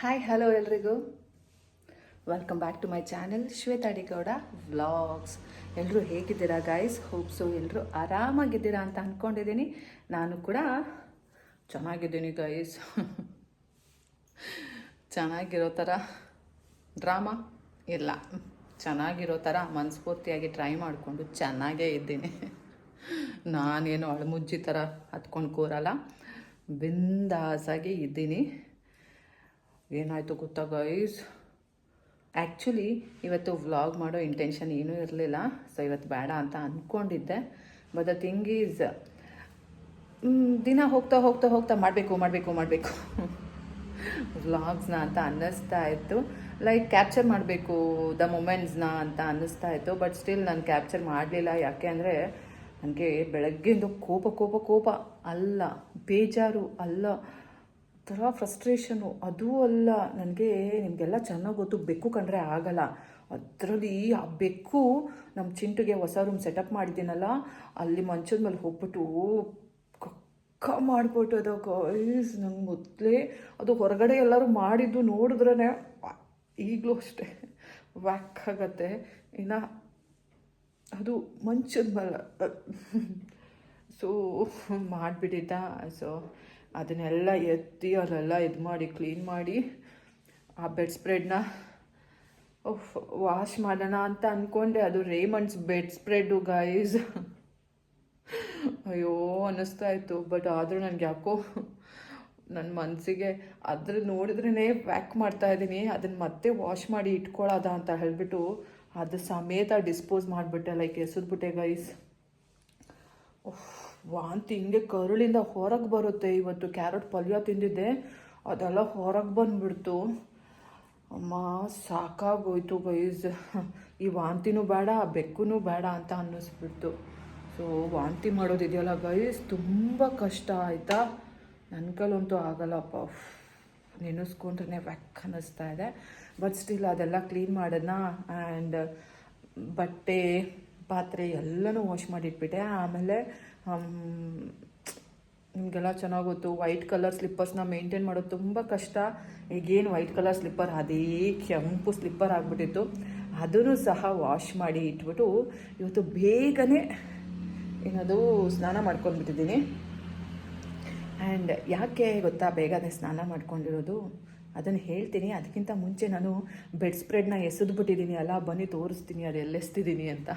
Hi hello ಎಲ್ರಿಗೂ. Welcome back to my channel Shweta Adigowda vlogs ಎಲ್ಲರೂ ಹೇಗಿದ್ದೀರಾ guys ಹೋಪ್ಸು ಎಲ್ಲರೂ ಆರಾಮಾಗಿದ್ದೀರಾ ಅಂತ ಅಂದ್ಕೊಂಡಿದ್ದೀನಿ ನಾನು ಕೂಡ ಚೆನ್ನಾಗಿದ್ದೀನಿ ಗಾಯ್ಸ್ ಚೆನ್ನಾಗಿರೋ ಥರ ಡ್ರಾಮಾ ಇಲ್ಲ. ಚೆನ್ನಾಗಿರೋ ಥರ ಮನಸ್ಫೂರ್ತಿಯಾಗಿ ಟ್ರೈ ಮಾಡಿಕೊಂಡು ಚೆನ್ನಾಗೇ ಇದ್ದೀನಿ. ನಾನೇನು ಅಳಮುಜ್ಜಿ ಥರ ಹತ್ಕೊಂಡು ಕೂರಲ್ಲ. ಬಿಂದಾಸಾಗಿ ಇದ್ದೀನಿ. ಏನಾಯಿತು ಗೊತ್ತಾ ಗೈಸ್ ಆ್ಯಕ್ಚುಲಿ ಇವತ್ತು ವ್ಲಾಗ್ ಮಾಡೋ ಇಂಟೆನ್ಷನ್ ಏನೂ ಇರಲಿಲ್ಲ. ಸೊ ಇವತ್ತು ಬೇಡ ಅಂತ ಅಂದ್ಕೊಂಡಿದ್ದೆ ಬಟ್ ದ ಥಿಂಗ್ ಈಸ್ ದಿನ ಹೋಗ್ತಾ ಹೋಗ್ತಾ ಹೋಗ್ತಾ ಮಾಡಬೇಕು ಮಾಡಬೇಕು ಮಾಡಬೇಕು. ವ್ಲಾಗ್ಸ್ನ ಅಂತ ಅನ್ನಿಸ್ತಾ ಇತ್ತು. ಲೈಕ್ ಕ್ಯಾಪ್ಚರ್ ಮಾಡಬೇಕು ದ ಮೂಮೆಂಟ್ಸ್ನ ಅಂತ ಅನ್ನಿಸ್ತಾ ಇತ್ತು. ಬಟ್ ಸ್ಟಿಲ್ ನಾನು ಕ್ಯಾಪ್ಚರ್ ಮಾಡಲಿಲ್ಲ. ಯಾಕೆ ಅಂದರೆ, ನನಗೆ ಬೆಳಗ್ಗೆಯಿಂದ ಕೋಪ ಕೋಪ ಕೋಪ. ಅಲ್ಲ, ಬೇಜಾರು, ಅಲ್ಲ. ಥರ ಫ್ರಸ್ಟ್ರೇಷನು ಅದೂ ಅಲ್ಲ. ನನಗೆ ನಿಮಗೆಲ್ಲ ಚೆನ್ನಾಗಿ ಗೊತ್ತು. ಬೆಕ್ಕು ಕಂಡ್ರೆ ಆಗಲ್ಲ. ಅದರಲ್ಲಿ ಆ ಬೆಕ್ಕು ನಮ್ಮ ಚಿಂಟುಗೆ ಹೊಸ ರೂಮ್ ಸೆಟಪ್ ಮಾಡಿದ್ದೀನಲ್ಲ, ಅಲ್ಲಿ ಮಂಚದ ಮೇಲೆ ಹೋಗ್ಬಿಟ್ಟು ಕಕ್ಕ ಮಾಡಿಬಿಟ್ಟು ಅದು ಗೈಸ್ ನಂಗೆ ಮೊದಲೇ ಅದು ಹೊರಗಡೆ ಎಲ್ಲರೂ ಮಾಡಿದ್ದು ನೋಡಿದ್ರೇ ಈಗಲೂ ಅಷ್ಟೇ. ವ್ಯಾಕ್ ಆಗತ್ತೆ. ಇನ್ನು ಅದು ಮಂಚದ ಮೇಲೆ. ಸೊ ಮಾಡಿಬಿಟ್ಟಿದ್ದ. ಸೊ ಅದನ್ನೆಲ್ಲ ಎತ್ತಿ ಅಲ್ಲೆಲ್ಲ ಇದು ಮಾಡಿ ಕ್ಲೀನ್ ಮಾಡಿ ಆ ಬೆಡ್ ಸ್ಪ್ರೆಡ್ನ ವಾಶ್ ಮಾಡೋಣ ಅಂತ ಅಂದ್ಕೊಂಡೆ ಅದು ರೇಮಂಡ್ಸ್ ಬೆಡ್ ಸ್ಪ್ರೆಡ್ಡು ಗೈಸ್ ಅಯ್ಯೋ ಅನ್ನಿಸ್ತಾ ಇತ್ತು. ಬಟ್ ಆದರೂ ನನಗೆ ಯಾಕೋ ನನ್ನ ಮನಸ್ಸಿಗೆ ಅದ್ರ ನೋಡಿದ್ರೇ ಪ್ಯಾಕ್ ಮಾಡ್ತಾ ಇದ್ದೀನಿ. ಅದನ್ನು ಮತ್ತೆ ವಾಶ್ ಮಾಡಿ ಇಟ್ಕೊಳ್ಳೋದ ಅಂತ ಹೇಳಿಬಿಟ್ಟು ಅದು ಸಮೇತ ಡಿಸ್ಪೋಸ್ ಮಾಡಿಬಿಟ್ಟೆ ಲೈಕ್ ಎಸೆದ್ಬಿಟ್ಟೆ ಗೈಸ್ ವಾಂತಿ ಹಿಂಗೆ ಕರುಳಿಂದ ಹೊರಗೆ ಬರುತ್ತೆ. ಇವತ್ತು ಕ್ಯಾರೆಟ್ ಪಲ್ಯ ತಿಂದಿದ್ದೆ, ಅದೆಲ್ಲ ಹೊರಗೆ ಬಂದುಬಿಡ್ತು. ಅಮ್ಮ, ಸಾಕಾಗೋಯ್ತು ಗೈಸ್ ಈ ವಾಂತಿನೂ ಬೇಡ ಆ ಬೆಕ್ಕೂ ಬೇಡ ಅಂತ ಅನ್ನಿಸ್ಬಿಡ್ತು. ಸೊ ವಾಂತಿ ಮಾಡೋದಿದೆಯಲ್ಲ ಗೈಸ್ ತುಂಬ ಕಷ್ಟ ಆಯಿತಾ? ನನ್ನ ಕೈಲಂತೂ ಆಗಲ್ಲಪ್ಪ. ನೆನೆಸ್ಕೊಂಡ್ರೆ ವ್ಯಾಕ್ ಅನ್ನಿಸ್ತಾ ಇದೆ. ಬಟ್ ಸ್ಟಿಲ್ ಅದೆಲ್ಲ ಕ್ಲೀನ್ ಮಾಡೋದನ್ನ ಆ್ಯಂಡ್ ಬಟ್ಟೆ, ಪಾತ್ರೆ ಎಲ್ಲನೂ ವಾಶ್ ಮಾಡಿಟ್ಬಿಟ್ಟೆ. ಆಮೇಲೆ ನಿಮಗೆಲ್ಲ ಚೆನ್ನಾಗಿ ಗೊತ್ತು ವೈಟ್ ಕಲರ್ ಸ್ಲಿಪ್ಪರ್ಸ್ನ ಮೇಂಟೈನ್ ಮಾಡೋದು ತುಂಬ ಕಷ್ಟ. ಈಗೇನು ವೈಟ್ ಕಲರ್ ಸ್ಲಿಪ್ಪರ್ ಅದೇ ಕೆಂಪು ಸ್ಲಿಪ್ಪರ್ ಆಗಿಬಿಟ್ಟಿತ್ತು. ಅದನ್ನು ಸಹ ವಾಶ್ ಮಾಡಿ ಇಟ್ಬಿಟ್ಟು ಇವತ್ತು ಬೇಗನೆ ಏನದು ಸ್ನಾನ ಮಾಡ್ಕೊಂಡ್ಬಿಟ್ಟಿದ್ದೀನಿ. ಆ್ಯಂಡ್ ಯಾಕೆ ಗೊತ್ತಾ? ಬೇಗನೆ ಸ್ನಾನ ಮಾಡ್ಕೊಂಡಿರೋದು. ಅದನ್ನು ಹೇಳ್ತೀನಿ. ಅದಕ್ಕಿಂತ ಮುಂಚೆ ನಾನು ಬೆಡ್ ಸ್ಪ್ರೆಡ್ನ ಎಸೆದ್ಬಿಟ್ಟಿದ್ದೀನಿ ಅಲ್ಲ? ಬನ್ನಿ ತೋರಿಸ್ತೀನಿ ಅದು ಎಲ್ಲೆಸ್ತಿದ್ದೀನಿ ಅಂತ.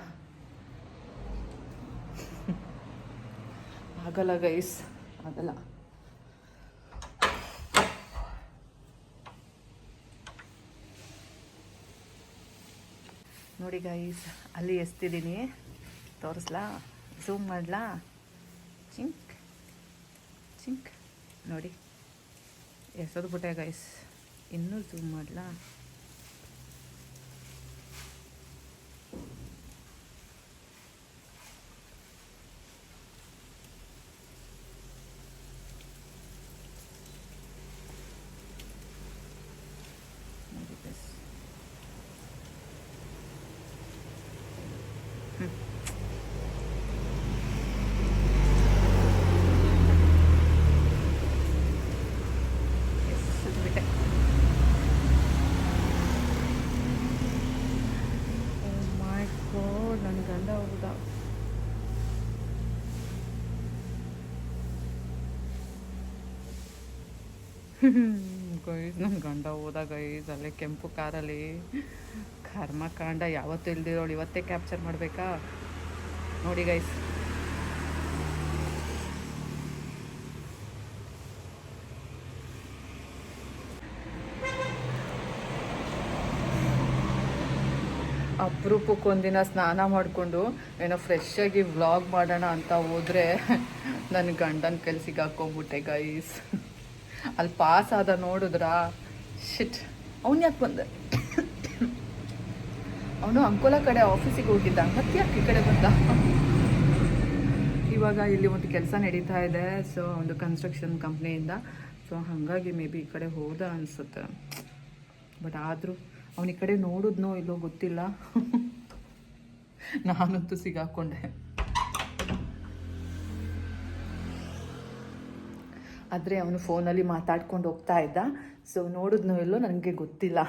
ಆಗಲ್ಲ ಗೈಸ್ ಆಗಲ್ಲ. ನೋಡಿ ಗೈಸ್ ಅಲ್ಲಿ ಎಸ್ತಿದ್ದೀನಿ. ತೋರಿಸ್ಲಾ? ಝೂಮ್ ಮಾಡಲಾ? ಚಿಂಕ್. ಚಿಂಕ್. ನೋಡಿ. ಎಸೆದ್ಬಿಟ್ಟೆ ಗೈಸ್ ಇನ್ನೂ ಝೂಮ್ ಮಾಡಲಾ ನೋಡಿ guys. ಎಸೆದ್ಬಿಟ್ಟೆ ಮೈ ಗಾಡ್ ನನ್ನ ಗಂಡ ಹೌದಾ ಗೈಸ್ ನನ್ನ ಗಂಡ ಹೋದ ಗೈಸ್, ಅಲ್ಲೇ ಕೆಂಪು ಕಾರಲ್ಲಿ ಕರ್ಮಕಾಂಡ ಯಾವತ್ತೂ ಇಲ್ದಿರೋಳು ಇವತ್ತೇ ಕ್ಯಾಪ್ಚರ್ ಮಾಡಬೇಕಾ? ನೋಡಿ ಗೈಸ್. ಅಪರೂಪಕ್ಕೊಂದಿನ ಸ್ನಾನ ಮಾಡಿಕೊಂಡು ಏನೋ ಫ್ರೆಶ್ ಆಗಿ ವ್ಲಾಗ್ ಮಾಡೋಣ ಅಂತ ಹೋದರೆ ನನ್ನ ಗಂಡನ ಕೆಲ್ಸಿಗೆ ಸಿಗಾಕೊಂಬಿಟ್ಟೆ ಗೈಸ್. ಅಲ್ಲಿ ಪಾಸ್ ಆದ ನೋಡಿದ್ರಾ? ಶಿಟ್ ಅವ್ನು ಯಾಕೆ ಬಂದೆ? ಅವನು ಅಂಕೋಲ ಕಡೆ ಆಫೀಸಿಗೆ ಹೋಗಿದ್ದ. ಮತ್ತೆ ಯಾಕೆ ಈ ಕಡೆ ಬಂದ? ಇವಾಗ ಇಲ್ಲಿ ಒಂದು ಕೆಲಸ ನಡೀತಾ ಇದೆ. ಸೊ ಒಂದು ಕನ್ಸ್ಟ್ರಕ್ಷನ್ ಕಂಪ್ನಿಯಿಂದ ಸೊ ಹಾಗಾಗಿ ಮೇ ಬಿ ಈ ಕಡೆ ಹೋದ ಅನಿಸುತ್ತೆ. ಬಟ್ ಆದರೂ ಅವನ ಈ ಕಡೆ ನೋಡಿದ್ನೋ ಇಲ್ಲೋ ಗೊತ್ತಿಲ್ಲ. ನಾನಂತೂ ಸಿಗಾಕೊಂಡೆ. ಆದರೆ ಅವನು ಫೋನಲ್ಲಿ ಮಾತಾಡ್ಕೊಂಡು ಹೋಗ್ತಾ ಇದ್ದ. ಸೊ ನೋಡಿದ್ನೋ ಎಲ್ಲೋ ನನಗೆ ಗೊತ್ತಿಲ್ಲ.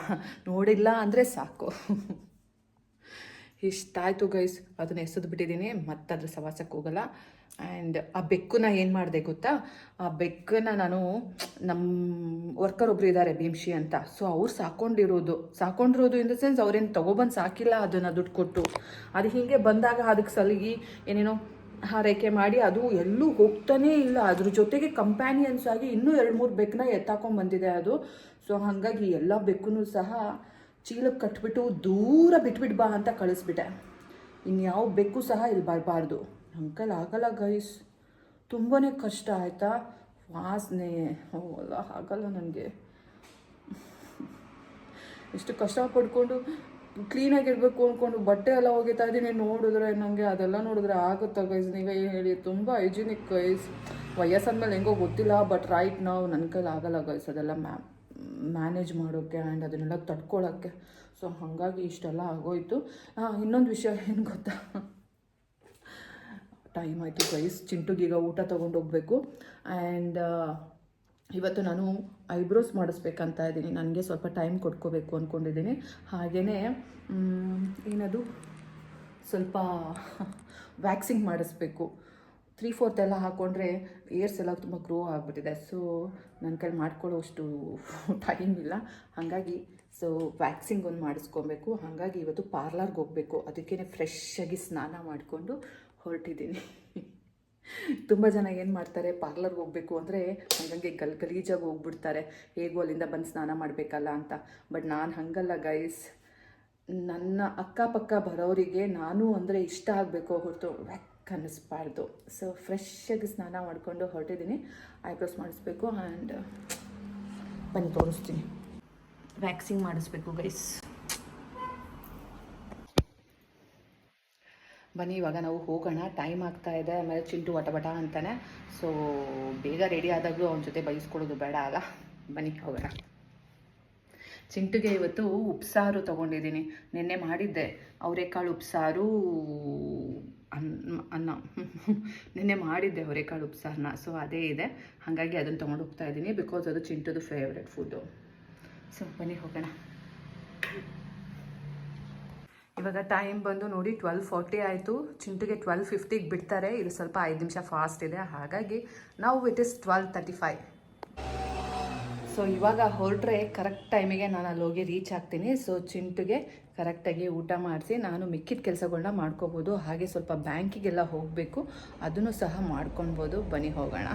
ನೋಡಿಲ್ಲ ಅಂದರೆ ಸಾಕು. ಇಷ್ಟಾಯಿತು ಗೈಸ್ ಅದನ್ನು ಎಸೆದು ಬಿಟ್ಟಿದ್ದೀನಿ. ಮತ್ತೆ ಸವಾಸಕ್ಕೆ ಹೋಗಲ್ಲ. ಆ್ಯಂಡ್ ಆ ಬೆಕ್ಕನ್ನ ಏನು ಮಾಡಿದೆ ಗೊತ್ತಾ? ಆ ಬೆಕ್ಕನ್ನ ನಾನು ನಮ್ಮ ವರ್ಕರ್ ಒಬ್ರು ಇದ್ದಾರೆ ಭೀಮ್ಶಿ ಅಂತ. ಸೊ ಅವ್ರು ಸಾಕೊಂಡಿರೋದು. ಸಾಕೊಂಡಿರೋದು ಇನ್ ದ ಸೆನ್ಸ್ ಅವ್ರೇನು ತೊಗೊಬಂದು ಸಾಕಿಲ್ಲ ಅದನ್ನು ದುಡ್ಡು ಕೊಟ್ಟು. ಅದು ಹೀಗೆ ಬಂದಾಗ ಅದಕ್ಕೆ ಸಲಗಿ ಏನೇನೋ ಹಾರೈಕೆ ಮಾಡಿ, ಅದು ಎಲ್ಲೂ ಹೋಗ್ತಾನೇ ಇಲ್ಲ. ಅದ್ರ ಜೊತೆಗೆ ಕಂಪ್ಯಾನಿಯನ್ಸ್ ಆಗಿ ಇನ್ನೂ ಎರಡು ಮೂರು ಬೆಕ್ಕನ್ನ ಎತ್ತಾಕೊಂಡ್ ಬಂದಿದೆ ಅದು. ಸೊ ಹಾಗಾಗಿ ಎಲ್ಲ ಬೆಕ್ಕೂ ಸಹ ಚೀಲಕ್ಕೆ ಕಟ್ಬಿಟ್ಟು ದೂರ ಬಿಟ್ಬಿಟ್ಟು ಬಾ ಅಂತ ಕಳಿಸ್ಬಿಟ್ಟೆ. ಇನ್ಯಾವ ಬೆಕ್ಕು ಸಹ ಇಲ್ಲಿ ಬರಬಾರ್ದು. ಅಂಕಲ್ ಆಗಲ್ಲ ಗೈಸ್ ತುಂಬಾ ಕಷ್ಟ, ಆಯಿತಾ? ವಾಸನೆ. ಅಲ್ಲ, ಆಗಲ್ಲ ನನಗೆ. ಎಷ್ಟು ಕಷ್ಟ ಪಡ್ಕೊಂಡು ಕ್ಲೀನಾಗಿ ಇರಬೇಕು ಅಂದ್ಕೊಂಡು ಬಟ್ಟೆ ಎಲ್ಲ ಒಗಿತಾ ಇದ್ದೀನಿ ನೋಡಿದ್ರೆ ನನಗೆ ಅದೆಲ್ಲ ನೋಡಿದ್ರೆ ಆಗುತ್ತಾ ಗೈಸ್ ನೀವೇ ಹೇಳಿ, ತುಂಬ ಹೈಜಿನಿಕ್ ಗೈಸ್ ವಯಸ್ಸಾದ್ಮೇಲೆ ಹೆಂಗೋ ಗೊತ್ತಿಲ್ಲ ಬಟ್ ರೈಟ್ ನಾವು ನನ್ನ ಕೈಲಿ ಆಗಲ್ಲ ಗೈಸ್ ಅದೆಲ್ಲ ಮ್ಯಾ ಮ್ಯಾನೇಜ್ ಮಾಡೋಕ್ಕೆ ಆ್ಯಂಡ್ ಅದನ್ನೆಲ್ಲ ತಡ್ಕೊಳ್ಳೋಕ್ಕೆ ಸೊ ಹಾಗಾಗಿ ಇಷ್ಟೆಲ್ಲ ಆಗೋಯ್ತು. ಇನ್ನೊಂದು ವಿಷಯ ಏನು ಗೊತ್ತಾ? ಟೈಮ್ ಆಯಿತು ಗೈಸ್ ಚಿಂಟುಗೀಗ ಊಟ ತೊಗೊಂಡೋಗ್ಬೇಕು ಆ್ಯಂಡ್ ಇವತ್ತು ನಾನು ಐಬ್ರೋಸ್ ಮಾಡಿಸ್ಬೇಕಂತ ಇದ್ದೀನಿ. ನನಗೆ ಸ್ವಲ್ಪ ಟೈಮ್ ಕೊಟ್ಕೋಬೇಕು ಅಂದ್ಕೊಂಡಿದ್ದೀನಿ ಹಾಗೆಯೇ ಏನದು? ಸ್ವಲ್ಪ ವ್ಯಾಕ್ಸಿಂಗ್ ಮಾಡಿಸ್ಬೇಕು. ತ್ರೀ ಫೋರ್ತ್ ಎಲ್ಲ ಹಾಕ್ಕೊಂಡ್ರೆ ಇಯರ್ಸ್ ಎಲ್ಲ ತುಂಬ ಗ್ರೋ ಆಗಿಬಿಟ್ಟಿದೆ. ಸೊ ನನ್ನ ಕೈಲಿ ಮಾಡ್ಕೊಳ್ಳೋಷ್ಟು ಟೈಮ್ ಇಲ್ಲ. ಹಾಗಾಗಿ ಸೊ ವ್ಯಾಕ್ಸಿಂಗ್ ಒಂದು ಮಾಡಿಸ್ಕೊಬೇಕು. ಹಾಗಾಗಿ ಇವತ್ತು ಪಾರ್ಲರ್ಗೆ ಹೋಗಬೇಕು. ಅದಕ್ಕೇ ಫ್ರೆಶ್ ಆಗಿ ಸ್ನಾನ ಮಾಡಿಕೊಂಡು ಹೊರಟಿದ್ದೀನಿ. ತುಂಬ ಜನ ಏನು ಮಾಡ್ತಾರೆ ಪಾರ್ಲರ್ಗೆ ಹೋಗಬೇಕು ಅಂದರೆ ಹಂಗಂಗೆ ಗಲ್, ಗಲೀಜಾಗಿ ಹೋಗ್ಬಿಡ್ತಾರೆ. ಹೇಗೂ ಅಲ್ಲಿಂದ ಬಂದು ಸ್ನಾನ ಮಾಡಬೇಕಲ್ಲ ಅಂತ. ಬಟ್ ನಾನು ಹಂಗಲ್ಲ ಗೈಸ್ ನನ್ನ ಅಕ್ಕಪಕ್ಕ ಬರೋರಿಗೆ ನಾನು ಅಂದರೆ ಇಷ್ಟ ಆಗಬೇಕು ಹೊರತು ವ್ಯಾಕ್ ಅನ್ನಿಸ್ಬಾರ್ದು. ಸೊ ಫ್ರೆಶ್ಶಾಗಿ ಸ್ನಾನ ಮಾಡಿಕೊಂಡು ಹೊರಟಿದ್ದೀನಿ. ಐಬ್ರೋಸ್ ಮಾಡಿಸ್ಬೇಕು ಆ್ಯಂಡ್ ಬಂದು ತೋರಿಸ್ತೀನಿ. ವ್ಯಾಕ್ಸಿಂಗ್ ಮಾಡಿಸ್ಬೇಕು ಗೈಸ್ ಬನ್ನಿ, ಇವಾಗ ನಾವು ಹೋಗೋಣ. ಟೈಮ್ ಆಗ್ತಾ ಇದೆ. ಆಮೇಲೆ ಚಿಂಟು ವಟಬಟ ಅಂತಾನೆ. ಸೊ ಬೇಗ ರೆಡಿ ಆದಾಗಲೂ ಅವನ ಜೊತೆ ಬೈಸ್ಕೊಡೋದು ಬೇಡ ಅಲ್ಲ? ಬನ್ನಿ, ಹೋಗೋಣ. ಚಿಂಟುಗೆ ಇವತ್ತು ಉಪ್ಸಾರು ತಗೊಂಡಿದ್ದೀನಿ. ನಿನ್ನೆ ಮಾಡಿದ್ದೆ. ಅವರೆಕಾಳು ಉಪ್ಸಾರು, ಅನ್ನ ಅನ್ನ. ನಿನ್ನೆ ಮಾಡಿದ್ದೆ ಅವರೆಕಾಳು ಉಪ್ಸಾರನ್ನ. ಸೊ ಅದೇ ಇದೆ. ಹಾಗಾಗಿ ಅದನ್ನು ತೊಗೊಂಡು ಹೋಗ್ತಾ ಇದ್ದೀನಿ ಬಿಕಾಸ್ ಅದು ಚಿಂಟುದು ಫೇವ್ರೆಟ್ ಫುಡ್ಡು ಸೊ ಬನ್ನಿ, ಹೋಗೋಣ. ಇವಾಗ ಟೈಮ್ ಬಂದು ನೋಡಿ ಟ್ವೆಲ್ ಫಾರ್ಟಿ ಆಯಿತು. ಚಿಂಟುಗೆ ಟ್ವೆಲ್ ಫಿಫ್ಟಿಗೆ ಬಿಡ್ತಾರೆ. ಇದು ಸ್ವಲ್ಪ ಐದು ನಿಮಿಷ ಫಾಸ್ಟ್ ಇದೆ. ಹಾಗಾಗಿ ನಾವು it is twelve thirty five so ಇವಾಗ ಹೊರಟ್ರೆ ಕರೆಕ್ಟ್ ಟೈಮಿಗೆ ನಾನು ಅಲ್ಲಿ ಹೋಗಿ ರೀಚ್ ಆಗ್ತೀನಿ. ಸೊ ಚಿಂಟುಗೆ ಕರೆಕ್ಟಾಗಿ ಊಟ ಮಾಡಿಸಿ ನಾನು ಮಿಕ್ಕಿದ ಕೆಲಸಗಳನ್ನ ಮಾಡ್ಕೋಬೋದು. ಹಾಗೆ ಸ್ವಲ್ಪ ಬ್ಯಾಂಕಿಗೆಲ್ಲ ಹೋಗಬೇಕು. ಅದನ್ನು ಸಹ ಮಾಡ್ಕೊಬೋದು ಬನ್ನಿ ಹೋಗೋಣ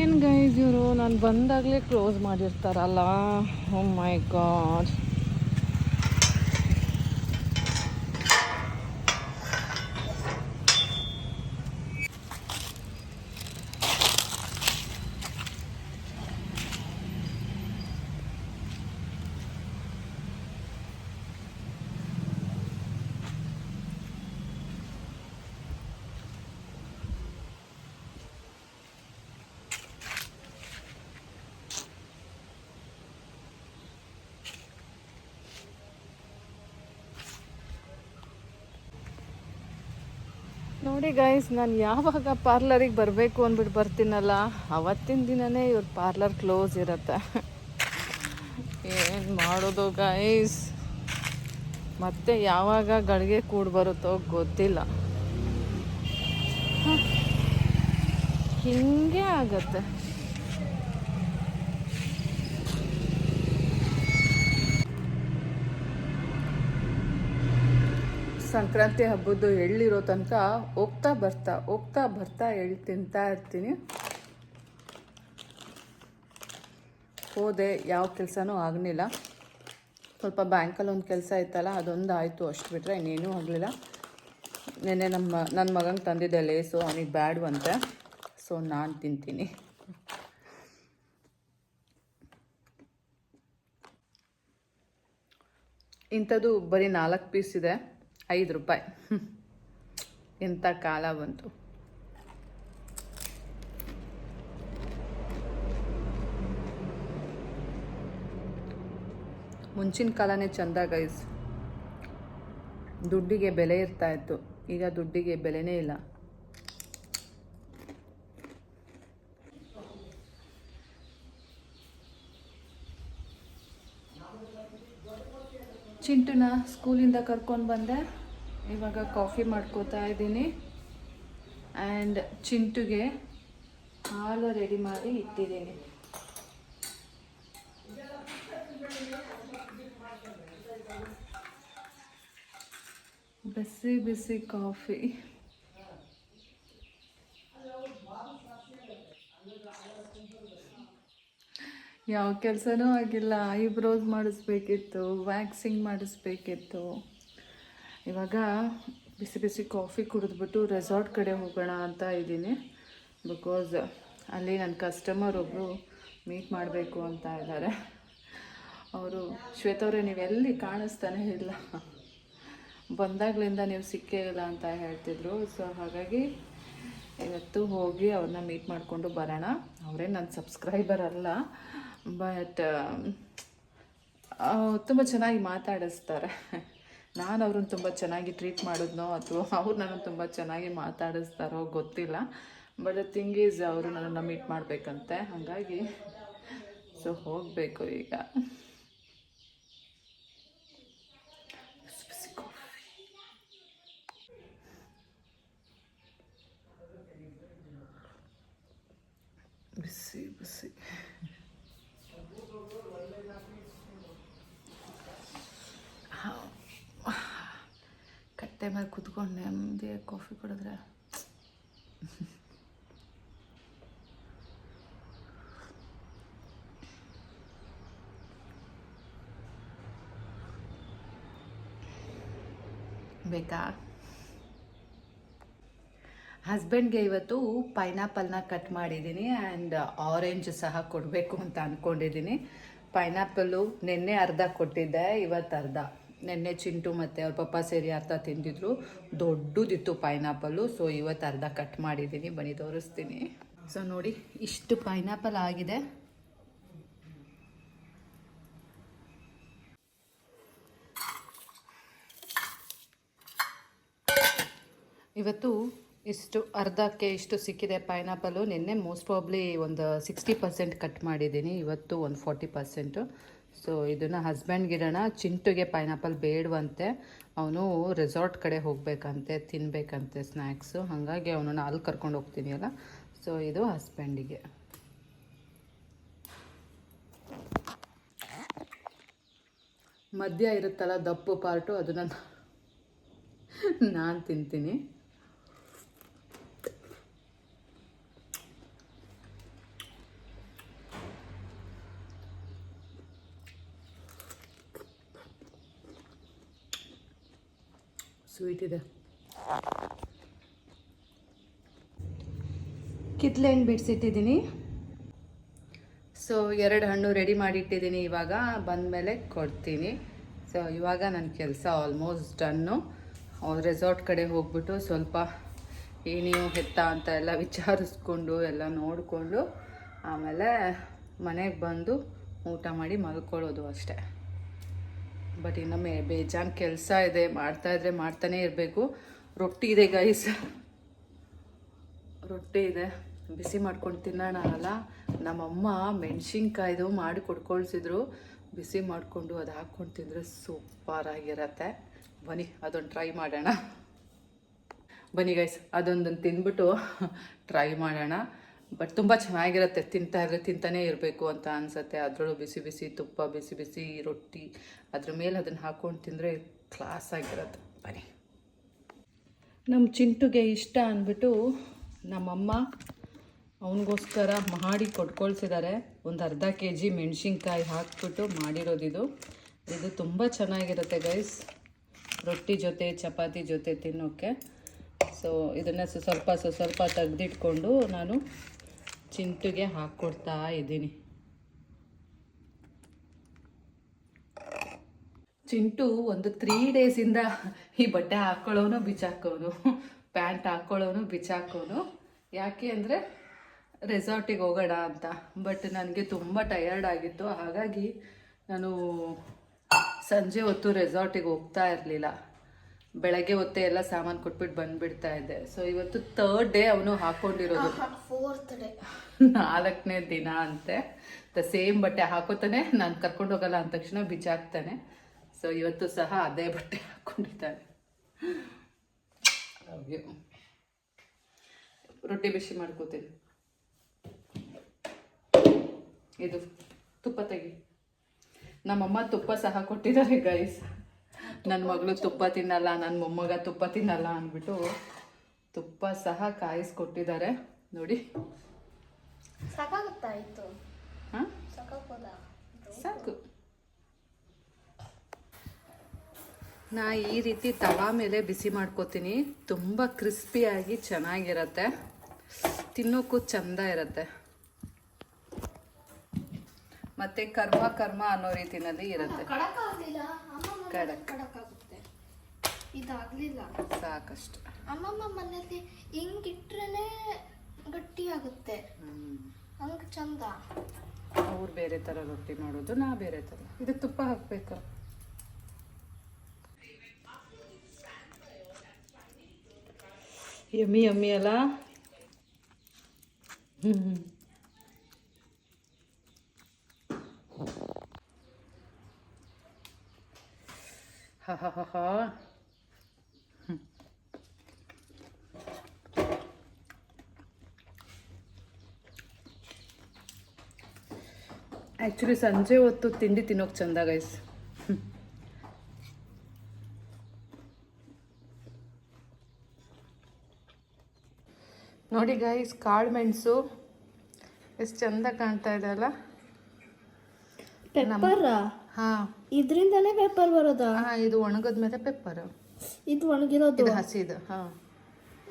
ಏನು ಗೈಸ್ ಇವರು ನಾನು ಬಂದಾಗಲೇ ಕ್ಲೋಸ್ ಮಾಡಿರ್ತಾರಲ್ಲ? ಓ ಮೈ ಗಾಡ್ ನೋಡಿ ಗೈಸ್ ನಾನು ಯಾವಾಗ ಪಾರ್ಲರಿಗೆ ಬರಬೇಕು ಅಂದ್ಬಿಟ್ಟು ಬರ್ತೀನಲ್ಲ, ಅವತ್ತಿನ ದಿನನೇ ಇವ್ರ ಪಾರ್ಲರ್ ಕ್ಲೋಸ್ ಇರುತ್ತೆ. ಏನು ಮಾಡೋದು ಗೈಸ್ ಮತ್ತೆ ಯಾವಾಗ ಗಳಿಗೆ ಕೂಡ ಬರುತ್ತೋ ಗೊತ್ತಿಲ್ಲ. ಹಿಂಗೆ ಆಗತ್ತೆ. ಸಂಕ್ರಾಂತಿ ಹಬ್ಬದ್ದು ಎಳ್ಳಿರೋ ತನಕ ಹೋಗ್ತಾ ಬರ್ತಾ ಹೋಗ್ತಾ ಬರ್ತಾ ಎಳ್ ತಿಂತಾ ಇರ್ತೀನಿ. ಹೋದೆ, ಯಾವ ಕೆಲಸನೂ ಆಗಲಿಲ್ಲ. ಸ್ವಲ್ಪ ಬ್ಯಾಂಕಲ್ಲಿ ಒಂದು ಕೆಲಸ ಇತ್ತಲ್ಲ, ಅದೊಂದು ಆಯಿತು ಅಷ್ಟು ಬಿಟ್ಟರೆ ಇನ್ನೇನೂ ಆಗಲಿಲ್ಲ. ನೆನ್ನೆ ನಮ್ಮ ನನ್ನ ಮಗಂಗೆ ತಂದಿದ್ದೆ ಲೇಸು, ಅವನಿಗೆ ಬ್ಯಾಡ್ವಂತೆ. ಸೊ ನಾನು ತಿಂತೀನಿ. ಇಂಥದ್ದು ಬರೀ ನಾಲ್ಕು ಪೀಸ್ ಇದೆ. ಐದು ರೂಪಾಯಿ. ಎಂಥ ಕಾಲ ಬಂತು. ಮುಂಚಿನ ಕಾಲನೇ ಚಂದ ಗೈಸ್ ದುಡ್ಡಿಗೆ ಬೆಲೆ ಇರ್ತಾ ಇತ್ತು. ಈಗ ದುಡ್ಡಿಗೆ ಬೆಲೆನೇ ಇಲ್ಲ. ಚಿಂಟುನ ಸ್ಕೂಲಿಂದ ಕರ್ಕೊಂಡು ಬಂದೆ. ಇವಾಗ ಕಾಫಿ ಮಾಡ್ಕೋತಾ ಇದ್ದೀನಿ. ಆ್ಯಂಡ್ ಚಿಂಟುಗೆ ಹಾಲು ರೆಡಿ ಮಾಡಿ ಇಟ್ಟಿದ್ದೀನಿ. ಬಿಸಿ ಬಿಸಿ ಕಾಫಿ. ಯಾವ ಕೆಲಸನೂ ಆಗಿಲ್ಲ, ಐಬ್ರೋಸ್ ಮಾಡಿಸ್ಬೇಕಿತ್ತು ವ್ಯಾಕ್ಸಿಂಗ್ ಮಾಡಿಸ್ಬೇಕಿತ್ತು. ಇವಾಗ ಬಿಸಿ ಬಿಸಿ ಕಾಫಿ ಕುಡಿದ್ಬಿಟ್ಟು ರೆಸಾರ್ಟ್ ಕಡೆ ಹೋಗೋಣ ಅಂತ ಇದ್ದೀನಿ. ಬಿಕಾಸ್ ಅಲ್ಲಿ ನನ್ನ ಕಸ್ಟಮರ್ ಒಬ್ಬರು ಮೀಟ್ ಮಾಡಬೇಕು ಅಂತ ಇದ್ದಾರೆ ಅವರು ಶ್ವೇತವ್ರೆ ನೀವು ಎಲ್ಲಿ ಕಾಣಿಸ್ತಾನೆ ಇಲ್ಲ. ಬಂದಾಗ್ಲಿಂದ ನೀವು ಸಿಕ್ಕೇ ಇಲ್ಲ ಅಂತ ಹೇಳ್ತಿದ್ರು. ಸೊ ಹಾಗಾಗಿ ಇವತ್ತು ಹೋಗಿ ಅವ್ರನ್ನ ಮೀಟ್ ಮಾಡಿಕೊಂಡು ಬರೋಣ. ಅವರೇ ನನ್ನ ಸಬ್ಸ್ಕ್ರೈಬರ್ ಅಲ್ಲ. ಬಟ್ ತುಂಬ ಚೆನ್ನಾಗಿ ಮಾತಾಡಿಸ್ತಾರೆ. ನಾನು ಅವ್ರನ್ನ ತುಂಬ ಚೆನ್ನಾಗಿ ಟ್ರೀಟ್ ಮಾಡಿದ್ನೋ ಅಥವಾ ಅವ್ರು ನನ್ನನ್ನು ತುಂಬ ಚೆನ್ನಾಗಿ ಮಾತಾಡಿಸ್ತಾರೋ ಗೊತ್ತಿಲ್ಲ. ಬಟ್ ಥಿಂಗ್ ಈಸ್ ಅವರು ನನ್ನನ್ನು ಮೀಟ್ ಮಾಡಬೇಕಂತೆ. ಹಾಗಾಗಿ ಸೊ ಹೋಗಬೇಕು ಈಗ. ಬಿಸಿ ಬಿಸಿ ಕಾಫಿ. ಬಿಸಿ ಬಿಸಿ ಕಟ್ಟೆ ಮೇಲೆ ಕುತ್ಕೊಂಡು ನೆಮ್ಮದಿ ಕಾಫಿ ಕುಡಿದ್ರೆ. ಬೇಕಾ? ಹಸ್ಬೆಂಡ್ಗೆ ಇವತ್ತು ಪೈನಾಪಲ್ನ ಕಟ್ ಮಾಡಿದ್ದೀನಿ ಆ್ಯಂಡ್ ಆರೆಂಜ್ ಸಹ ಕೊಡಬೇಕು ಅಂತ ಅಂದ್ಕೊಂಡಿದ್ದೀನಿ ಪೈನಾಪಲ್ಲು ನಿನ್ನೆ ಅರ್ಧ ಕೊಟ್ಟಿದ್ದೆ, ಇವತ್ತು ಅರ್ಧ. ನಿನ್ನೆ ಚಿಂಟು ಮತ್ತು ಅವ್ರ ಪಪ್ಪ ಸೇರಿ ಅರ್ಧ ತಿಂದಿದ್ರು. ದೊಡ್ಡದಿತ್ತು ಪೈನಾಪಲ್ಲು ಸೊ ಇವತ್ತು ಅರ್ಧ ಕಟ್ ಮಾಡಿದ್ದೀನಿ. ಬನ್ನಿ, ತೋರಿಸ್ತೀನಿ. ಸೊ ನೋಡಿ, ಇಷ್ಟು ಪೈನಾಪಲ್ ಆಗಿದೆ. ಇವತ್ತು ಇಷ್ಟು ಅರ್ಧಕ್ಕೆ ಇಷ್ಟು ಸಿಕ್ಕಿದೆ ಪೈನಾಪಲ್ಲು ನಿನ್ನೆ ಮೋಸ್ಟ್ ಪ್ರಾಬ್ಲಿ ಒಂದು ಸಿಕ್ಸ್ಟಿ ಪರ್ಸೆಂಟ್ ಕಟ್ ಮಾಡಿದ್ದೀನಿ. ಇವತ್ತು ಒಂದು ಫಾರ್ಟಿ ಪರ್ಸೆಂಟು ಸೊ ಇದನ್ನು ಹಸ್ಬೆಂಡ್ಗಿಡೋಣ ಚಿಂಟುಗೆ ಪೈನಾಪಲ್ ಬೇಡವಂತೆ ಅವನು ರೆಸಾರ್ಟ್ ಕಡೆ ಹೋಗಬೇಕಂತೆ ತಿನ್ನಬೇಕಂತೆ ಸ್ನ್ಯಾಕ್ಸು ಹಾಗಾಗಿ ಅವನನ್ನು ಅಲ್ಲಿ ಕರ್ಕೊಂಡು ಹೋಗ್ತೀನಿ ಅಲ್ಲ? ಸೊ ಇದು ಹಸ್ಬೆಂಡಿಗೆ ಮಧ್ಯ ಇರುತ್ತಲ್ಲ, ದಪ್ಪು ಪಾರ್ಟು ಅದನ್ನು ನಾನು ತಿಂತೀನಿ. ಸ್ವೀಟ್ ಇದೆ. ಕಿತ್ಲೆ ಹಣ್ಣು ಬಿಡಿಸಿಟ್ಟಿದ್ದೀನಿ. ಸೊ, ಎರಡು ಹಣ್ಣು ರೆಡಿ ಮಾಡಿಟ್ಟಿದ್ದೀನಿ ಇವಾಗ. ಬಂದಮೇಲೆ ಕೊಡ್ತೀನಿ. ಸೊ, ಇವಾಗ ನನ್ನ ಕೆಲಸ ಆಲ್ಮೋಸ್ಟ್ ಡನ್ನು ರೆಸಾರ್ಟ್ ಕಡೆ ಹೋಗ್ಬಿಟ್ಟು ಸ್ವಲ್ಪ ಏನೇನು ಹೆತ್ತ ಅಂತ ಎಲ್ಲ ವಿಚಾರಿಸ್ಕೊಂಡು ಎಲ್ಲ ನೋಡಿಕೊಂಡು ಆಮೇಲೆ ಮನೆಗೆ ಬಂದು ಊಟ ಮಾಡಿ ಮಲ್ಕೊಳ್ಳೋದು ಅಷ್ಟೇ. ಬಟ್ ಇನ್ನೊಮ್ಮೆ ಬೇಜಾನ್ ಕೆಲಸ ಇದೆ, ಮಾಡ್ತಾ ಇದ್ರೆ ಮಾಡ್ತಾನೇ ಇರಬೇಕು. ರೊಟ್ಟಿ ಇದೆ ಗೈಸ್ ರೊಟ್ಟಿ ಇದೆ. ಬಿಸಿ ಮಾಡ್ಕೊಂಡು ತಿನ್ನೋಣ ಅಲ್ಲ. ನಮ್ಮಮ್ಮ ಮೆಣಸಿನ್ಕಾಯ್ದು ಮಾಡಿ ಕೊಡ್ಕೊಳ್ಸಿದ್ರು. ಬಿಸಿ ಮಾಡಿಕೊಂಡು ಅದು ಹಾಕ್ಕೊಂಡು ತಿಂದರೆ ಸೂಪರಾಗಿರತ್ತೆ ಬನ್ನಿ, ಅದೊಂದು ಟ್ರೈ ಮಾಡೋಣ. ಬನ್ನಿ ಗೈಸ್ ಅದೊಂದನ್ನು ತಿಂದ್ಬಿಟ್ಟು ಟ್ರೈ ಮಾಡೋಣ. ಬಟ್ ತುಂಬ ಚೆನ್ನಾಗಿರುತ್ತೆ, ತಿಂತಾ ಇದ್ರೆ ತಿಂತಾನೇ ಇರಬೇಕು ಅಂತ ಅನಿಸುತ್ತೆ. ಅದರಲ್ಲೂ ಬಿಸಿ ಬಿಸಿ ತುಪ್ಪ, ಬಿಸಿ ಬಿಸಿ ರೊಟ್ಟಿ, ಅದ್ರ ಮೇಲೆ ಅದನ್ನು ಹಾಕ್ಕೊಂಡು ತಿಂದರೆ ಕ್ಲಾಸ್ ಆಗಿರುತ್ತೆ. ಬನ್ನಿ. ನಮ್ಮ ಚಿಂಟುಗೆ ಇಷ್ಟ ಅಂದ್ಬಿಟ್ಟು ನಮ್ಮಮ್ಮ ಅವನಿಗೋಸ್ಕರ ಮಾಡಿ ಕೊಟ್ಕೊಳ್ಸಿದ್ದಾರೆ ಒಂದು ಅರ್ಧ ಕೆ ಜಿ ಮೆಣಸಿನ್ಕಾಯಿ ಹಾಕ್ಬಿಟ್ಟು ಮಾಡಿರೋದಿದು. ಇದು ತುಂಬ ಚೆನ್ನಾಗಿರುತ್ತೆ ಗೈಸ್ ರೊಟ್ಟಿ ಜೊತೆ, ಚಪಾತಿ ಜೊತೆ ತಿನ್ನೋಕ್ಕೆ ಸೊ ಇದನ್ನು ಸ್ವ- ಸ್ವಲ್ಪ ಸ್ವ- ಸ್ವಲ್ಪ ತೆಗೆದಿಟ್ಕೊಂಡು ನಾನು ಚಿಂಟುಗೆ ಹಾಕ್ಕೊಡ್ತಾ ಇದ್ದೀನಿ. ಚಿಂಟು ಒಂದು ತ್ರೀ ಡೇಸಿಂದ ಈ ಬಟ್ಟೆ ಹಾಕ್ಕೊಳ್ಳೋನು ಬಿಚ್ಚಾಕೋನು, ಪ್ಯಾಂಟ್ ಹಾಕ್ಕೊಳ್ಳೋನು ಬಿಚ್ಚಾಕೋನು. ಯಾಕೆ ಅಂದರೆ ರೆಸಾರ್ಟಿಗೆ ಹೋಗೋಣ ಅಂತ. ಬಟ್ ನನಗೆ ತುಂಬ ಟಯರ್ಡ್ ಆಗಿತ್ತು. ಹಾಗಾಗಿ ನಾನು ಸಂಜೆ ಹೊತ್ತು ರೆಸಾರ್ಟಿಗೆ ಹೋಗ್ತಾ ಇರಲಿಲ್ಲ. ಬೆಳಗ್ಗೆ ಹೊತ್ತೆ ಎಲ್ಲ ಸಾಮಾನು ಕೊಟ್ಬಿಟ್ಟು ಬಂದ್ಬಿಡ್ತಾ ಇದ್ದೆ ಸೊ ಇವತ್ತು ತರ್ಡ್ ಡೇ ಅವನು ಹಾಕೊಂಡಿರೋದು. ನಾಲ್ಕನೇ ದಿನ ಅಂತೆ. ದ ಸೇಮ್ ಬಟ್ಟೆ ಹಾಕೋತಾನೆ ನಾನು ಕರ್ಕೊಂಡು ಹೋಗಲ್ಲ ಅಂದ ತಕ್ಷಣ ಬಿಚ್ಚಾಕ್ತಾನೆ ಸೊ ಇವತ್ತು ಸಹ ಅದೇ ಬಟ್ಟೆ ಹಾಕೊಂಡಿದ್ದಾನೆ. ರೊಟ್ಟಿ ಬಿಸಿ ಮಾಡ್ಕೋತೀನಿ. ಇದು ತುಪ್ಪ ತೆಗಿ. ನಮ್ಮಮ್ಮ ತುಪ್ಪ ಸಹ ಕೊಟ್ಟಿದ್ದಾರೆ ಗೈಸ್ ನನ್ನ ಮಗಳು ತುಪ್ಪ ತಿನ್ನಲ್ಲ ನನ್ನ ಮೊಮ್ಮಗ ತುಪ್ಪ ತಿನ್ನಲ್ಲ ಅಂದ್ಬಿಟ್ಟು ತುಪ್ಪ ಸಹ ಕಾಯಿಸ್ಕೊಟ್ಟಿದ್ದಾರೆ. ನೋಡಿ. ಸಾಕು. ನಾ ಈ ರೀತಿ ತವಾ ಮೇಲೆ ಬಿಸಿ ಮಾಡ್ಕೋತೀನಿ. ತುಂಬ ಕ್ರಿಸ್ಪಿಯಾಗಿ ಚೆನ್ನಾಗಿರತ್ತೆ. ತಿನ್ನೋಕ್ಕೂ ಚಂದ ಇರತ್ತೆ. ಮತ್ತೆ ಕರ್ಮ ಕರ್ಮ ಅನ್ನೋ ರೀತಿನಲ್ಲಿ ಇರುತ್ತೆ. ಕಡಕ್. ಆಗ್ಲಿಲ್ಲ ಅಮ್ಮಮ್ಮ ಕಡಕ್. ಕಡಕ್ ಆಗುತ್ತೆ ಇದಾಗ್ಲಿಲ್ಲ. ಸಾಕಷ್ಟು. ಅಮ್ಮಮ್ಮ ಮನೇಲಿ ಹಿಂಗಿಟ್ರೇನೆ ಗಟ್ಟಿ ಆಗುತ್ತೆ ಹಂಗೆ ಚಂದ. ಅವ್ರು ಬೇರೆ ಥರ ರೊಟ್ಟಿ ಮಾಡೋದು ನಾ ಬೇರೆ ಥರ. ಇದು ತುಪ್ಪ ಹಾಕಬೇಕು? ಯಮ್ಮಿ ಯಮ್ಮಿ ಅಲ್ಲ? ಹ್ಮ್. ಹ ಹ ಹ ಆ್ಯಕ್ಚುಲಿ ಸಂಜೆ ಹೊತ್ತು ತಿಂಡಿ ತಿನ್ನೋಕೆ ಚಂದ ಗೈಸ್ ನೋಡಿ ಗೈಸ್ ಕಾಳು ಮೆಣಸು. ಎಷ್ಟು ಚಂದ ಕಾಣ್ತಾ ಇದೆ ಅಲ್ಲ? ಹಾಂ. ಪೇಪರ್ ಬರೋದ? ಹಾಂ ಇದು ಒಣಗದ ಮೇಲೆ ಪೇಪರ್. ಇದು ಒಣಗಿರೋದು? ಇದು ಹಸಿದು ಹಾಂ.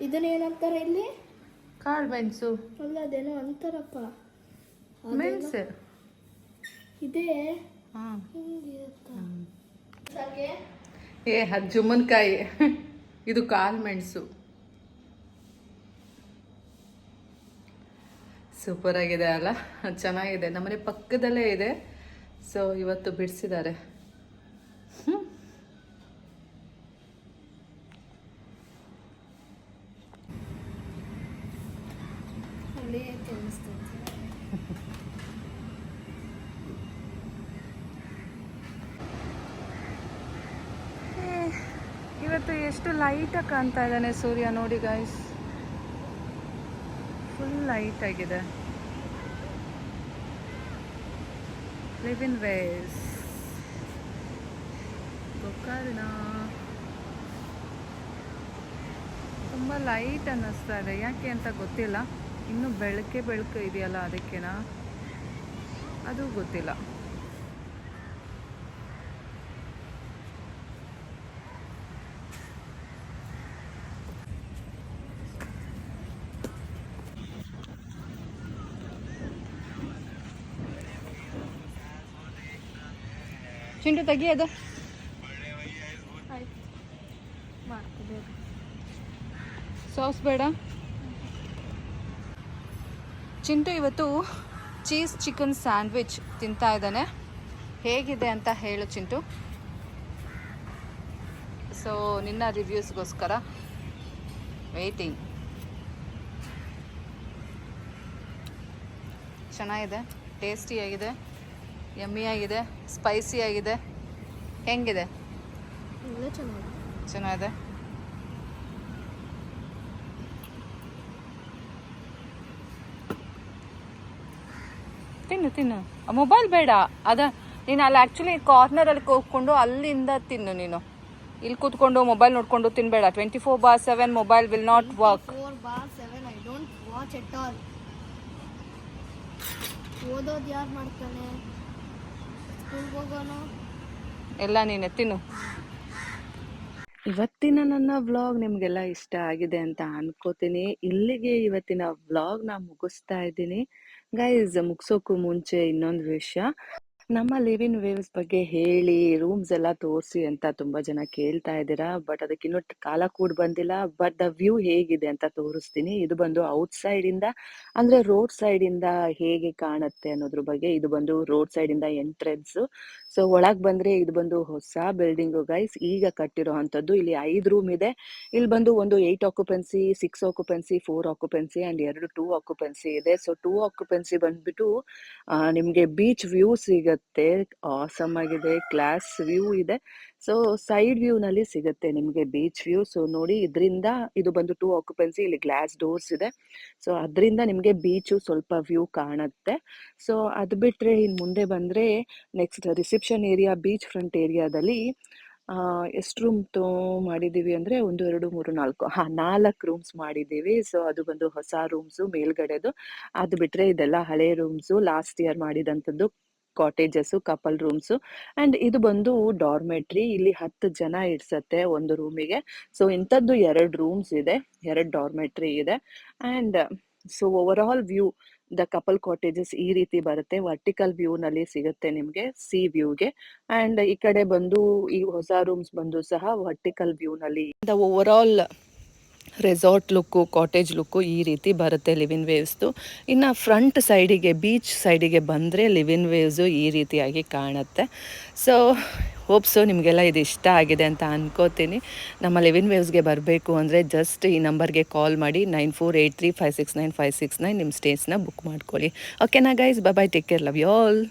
ಇದನ್ನ ಏನಂತಾರೆ ಇಲ್ಲಿ? ಕಾಳು ಮೆಣಸು. ಅಲ್ಲ ಅದೇನೋ ಅಂತಾರಪ್ಪ. ಮೆಣಸು. ಇದೇ? ಹಾಂ. ಏ ಅದು ಜುಮ್ಮನ್ಕಾಯಿ. ಇದು ಕಾಳು ಮೆಣಸು. ಸೂಪರ್ ಆಗಿದೆ ಅಲ್ಲ? ಚೆನ್ನಾಗಿದೆ. ನಮ್ಮನೆ ಪಕ್ಕದಲ್ಲೇ ಇದೆ. ಸೊ ಇವತ್ತು ಬಿಡಿಸಿದ್ದಾರೆ. ಇವತ್ತು ಎಷ್ಟು ಲೈಟಾಗಿ ಕಾಣ್ತಾ ಇದ್ದಾನೆ ಸೂರ್ಯ ನೋಡಿ ಗಾಯ್ಸ್ ಫುಲ್ ಲೈಟ್ ಆಗಿದೆ. ಲಿವ್ in ವೇಸ್ ಗೋಕರ್ಣ ತುಂಬ ಲೈಟ್ ಅನ್ನಿಸ್ತಾ ಇದೆ. ಯಾಕೆ ಅಂತ ಗೊತ್ತಿಲ್ಲ. ಇನ್ನು ಬೆಳಕೆ ಬೆಳಕು ಇದೆಯಲ್ಲ ಅದಕ್ಕೆನಾ? ಅದು ಗೊತ್ತಿಲ್ಲ. ಚಿಂಟು ತೆಗಿಯೋದು. ಅದು ಸಾಸ್ ಬೇಡ. ಚಿಂಟು ಇವತ್ತು ಚೀಸ್ ಚಿಕನ್ ಸ್ಯಾಂಡ್ವಿಚ್ ತಿಂತಾ ಇದ್ದಾನೆ. ಹೇಗಿದೆ ಅಂತ ಹೇಳು ಚಿಂಟು. ಸೊ ನಿನ್ನ ರಿವ್ಯೂಸ್ಗೋಸ್ಕರ ವೆಯ್ಟಿಂಗ್ ಚೆನ್ನಾಗಿದೆ ಟೇಸ್ಟಿಯಾಗಿದೆ ಯಮ್ಮಿಯಾಗಿದೆ ಸ್ಪೈಸಿಯಾಗಿದೆ ಹೆಂಗಿದೆ? ಆಗಿದೆ ಚೆನ್ನಾಗಿದೆ. ಚೆನ್ನಾಗಿದೆ. ತಿನ್ನು ತಿನ್ನು. ಮೊಬೈಲ್ ಬೇಡ. ಅದ ನೀನು ಅಲ್ಲಿ ಆ್ಯಕ್ಚುಲಿ ಕಾರ್ನರಲ್ಲಿ ಕೂತ್ಕೊಂಡು ಅಲ್ಲಿಂದ ತಿನ್ನು ನೀನು. ಇಲ್ಲಿ ಕೂತ್ಕೊಂಡು ಮೊಬೈಲ್ ನೋಡ್ಕೊಂಡು ತಿನ್ಬೇಡ. Twenty four bar seven mobile will not work ಓದೋದು ಯಾರು ಮಾಡ್ತಾನೆ? ಎಲ್ಲ ನೀನೆ, ತಿನ್ನು. ಇವತ್ತಿನ ನನ್ನ ವ್ಲಾಗ್ ನಿಮಗೆಲ್ಲ ಇಷ್ಟ ಆಗಿದೆ ಅಂತ ಅನ್ಕೋತೀನಿ. ಇಲ್ಲಿಗೆ ಇವತ್ತಿನ ವ್ಲಾಗ್ನ ಮುಗಿಸ್ತಾ ಇದ್ದೀನಿ. ಗೈಸ್ ಮುಗಿಸೋಕ್ಕೂ ಮುಂಚೆ ಇನ್ನೊಂದು ವಿಷಯ. ನಮ್ಮ ಲಿವ್ ಇನ್ ವೇವ್ಸ್ ಬಗ್ಗೆ ಹೇಳಿ ರೂಮ್ಸ್ ಎಲ್ಲ ತೋರಿಸಿ ಅಂತ ತುಂಬಾ ಜನ ಕೇಳ್ತಾ ಇದ್ದೀರಾ ಬಟ್ ಅದಕ್ಕೆ ಇನ್ನು ಕಾಲ ಕೂಡ ಬಂದಿಲ್ಲ ಬಟ್ ದ ವ್ಯೂ ಹೇಗಿದೆ ಅಂತ ತೋರಿಸ್ತೀನಿ. ಇದು ಬಂದು ಔಟ್ ಸೈಡ್ ಇಂದ, ಅಂದ್ರೆ ರೋಡ್ ಸೈಡ್ ಇಂದ ಹೇಗೆ ಕಾಣುತ್ತೆ ಅನ್ನೋದ್ರ ಬಗ್ಗೆ ಇದು ಬಂದು ರೋಡ್ ಸೈಡ್ ಇಂದ ಎಂಟ್ರೆನ್ಸ್ ಸೊ ಒಳಗ್ ಬಂದ್ರೆ ಇದು ಬಂದು ಹೊಸ ಬಿಲ್ಡಿಂಗ್ ಗೈಸ್ ಈಗ ಕಟ್ಟಿರೋ ಅಂತದ್ದು ಇಲ್ಲಿ ಐದು ರೂಮ್ ಇದೆ. ಇಲ್ಲಿ ಬಂದು ಒಂದು eight occupancy six occupancy four occupancy and ಎರಡು ಟೂ ಆಕ್ಯುಪೆನ್ಸಿ ಇದೆ. ಸೊ ಟೂ ಆಕ್ಯುಪೆನ್ಸಿ ಬಂದ್ಬಿಟ್ಟು ನಿಮ್ಗೆ ಬೀಚ್ ವ್ಯೂ ಸಿಗತ್ತೆ. ಆಸಮ್ ಆಗಿದೆ. ಕ್ಲಾಸ್ ವ್ಯೂ ಇದೆ. ಸೊ ಸೈಡ್ ವ್ಯೂ ನಲ್ಲಿ ಸಿಗುತ್ತೆ ನಿಮ್ಗೆ ಬೀಚ್ ವ್ಯೂ ಸೊ ನೋಡಿ ಇದರಿಂದ ಇದು ಬಂದು ಟೂ ಆಕ್ಯುಪೆನ್ಸಿ ಇಲ್ಲಿ ಗ್ಲಾಸ್ ಡೋರ್ಸ್ ಇದೆ. ಸೊ ಅದರಿಂದ ನಿಮ್ಗೆ ಬೀಚು ಸ್ವಲ್ಪ ವ್ಯೂ ಕಾಣುತ್ತೆ. ಸೊ ಅದು ಬಿಟ್ರೆ ಇನ್ ಮುಂದೆ ಬಂದ್ರೆ next reception area beach front ಏರಿಯಾದಲ್ಲಿ ಎಷ್ಟು ರೂಮ್ ತೋ ಮಾಡಿದೀವಿ ಅಂದ್ರೆ ಒಂದು, ಎರಡು, ಮೂರು, ನಾಲ್ಕು. ಹಾ, ನಾಲ್ಕು ರೂಮ್ಸ್ ಮಾಡಿದ್ದೀವಿ. ಸೊ ಅದು ಬಂದು ಹೊಸ ರೂಮ್ಸು ಮೇಲ್ಗಡೆದು. ಅದು ಬಿಟ್ಟರೆ ಇದೆಲ್ಲ ಹಳೆ ರೂಮ್ಸು ಲಾಸ್ಟ್ ಇಯರ್ ಮಾಡಿದಂಥದ್ದು ಕಾಟೇಜಸ್ಸು ಕಪಲ್ ರೂಮ್ಸು ಅಂಡ್ ಇದು ಬಂದು ಡಾರ್ಮೆಟ್ರಿ ಇಲ್ಲಿ ಹತ್ತು ಜನ ಇಡ್ಸತ್ತೆ ಒಂದು ರೂಮಿಗೆ ಸೊ ಇಂಥದ್ದು ಎರಡು ರೂಮ್ಸ್ ಇದೆ. ಎರಡು ಡಾರ್ಮೆಟ್ರಿ ಇದೆ. And so overall view the couple cottages ಈ ರೀತಿ ಬರುತ್ತೆ. ವರ್ಟಿಕಲ್ ವ್ಯೂ ನಲ್ಲಿ ಸಿಗುತ್ತೆ ನಿಮಗೆ, ಸಿ ವ್ಯೂಗೆ ಅಂಡ್ ಈ ಕಡೆ ಬಂದು, ಈ ಹೊಸ ರೂಮ್ಸ್ ಬಂದು ಸಹ ವರ್ಟಿಕಲ್ ವ್ಯೂ ನಲ್ಲಿ. The over resort look, cottage look ಈ ರೀತಿ ಬರುತ್ತೆ ಲಿವಿನ್ ವೇವ್ಸ್ದು ಇನ್ನು ಫ್ರಂಟ್ ಸೈಡಿಗೆ, ಬೀಚ್ ಸೈಡಿಗೆ ಬಂದರೆ ಲಿವಿನ್ ವೇವ್ಸು ಈ ರೀತಿಯಾಗಿ ಕಾಣುತ್ತೆ. ಸೊ ಹೋಪ್ಸು ನಿಮಗೆಲ್ಲ ಇದು ಇಷ್ಟ ಆಗಿದೆ ಅಂತ ಅನ್ಕೋತೀನಿ. ನಮ್ಮ ಲೆವಿನ್ ವೇವ್ಸ್ಗೆ ಬರಬೇಕು ಅಂದರೆ ಜಸ್ಟ್ ಈ ನಂಬರ್ಗೆ ಕಾಲ್ ಮಾಡಿ nine four eight three five six nine five six nine ನಿಮ್ಮ ಸ್ಟೇಸ್ನ ಬುಕ್ ಮಾಡ್ಕೊಳ್ಳಿ. ಓಕೆನಾ guys bye take care love you all